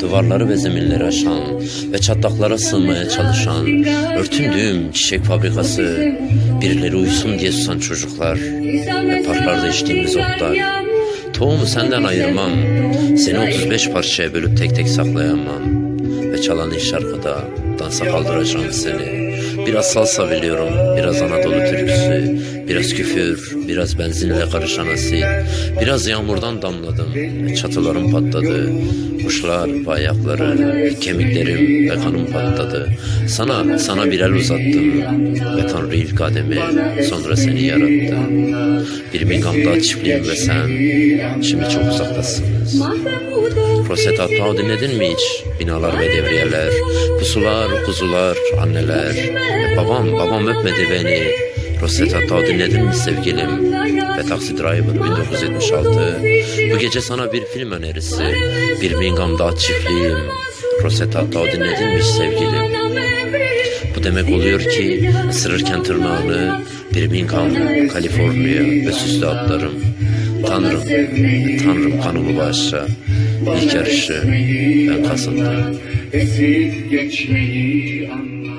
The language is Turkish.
Duvarları ve zeminleri aşan ve çatlaklara sığmaya çalışan, örtündüğüm çiçek fabrikası, birileri uyusun diye susan çocuklar ve parklarda içtiğimiz otlar. Tohumu senden ayırmam, seni 35 parçaya bölüp tek tek saklayamam. Ve çalan ilk şarkıda dansa kaldıracağım seni. Biraz salsa biliyorum, biraz Anadolu türküsü, biraz küfür, biraz benzinle karışan asit, biraz yağmurdan damladım çatılarım patladı. Kuşlar ve ayakları, kemiklerim ve kanım patladı. Sana, sana bir el uzattım ve Tanrı ilk ademi, sonra seni yarattı. Birmingham'da çiftliğim ve sen, şimdi çok uzaktasınız. Rosetta Tao dinledin mi hiç? Binalar ve devriyeler, pusular, kuzular, anneler. Babam, babam öpmedi beni. Rosetta Tao dinledin mi sevgilim? Ve Taxi Driver 1976. Bu gece sana bir film önerisi. Birmingham'da çiftliğim. Rosetta Tao dinledin mi sevgilim? Bu demek oluyor ki ısırırken tırnağını Birmingham, Kaliforniya ve süslü atlarım. Tanrım, Tanrım kanımı bağışla. İlk yarışı ben kazandım. Esip geçmeyi anla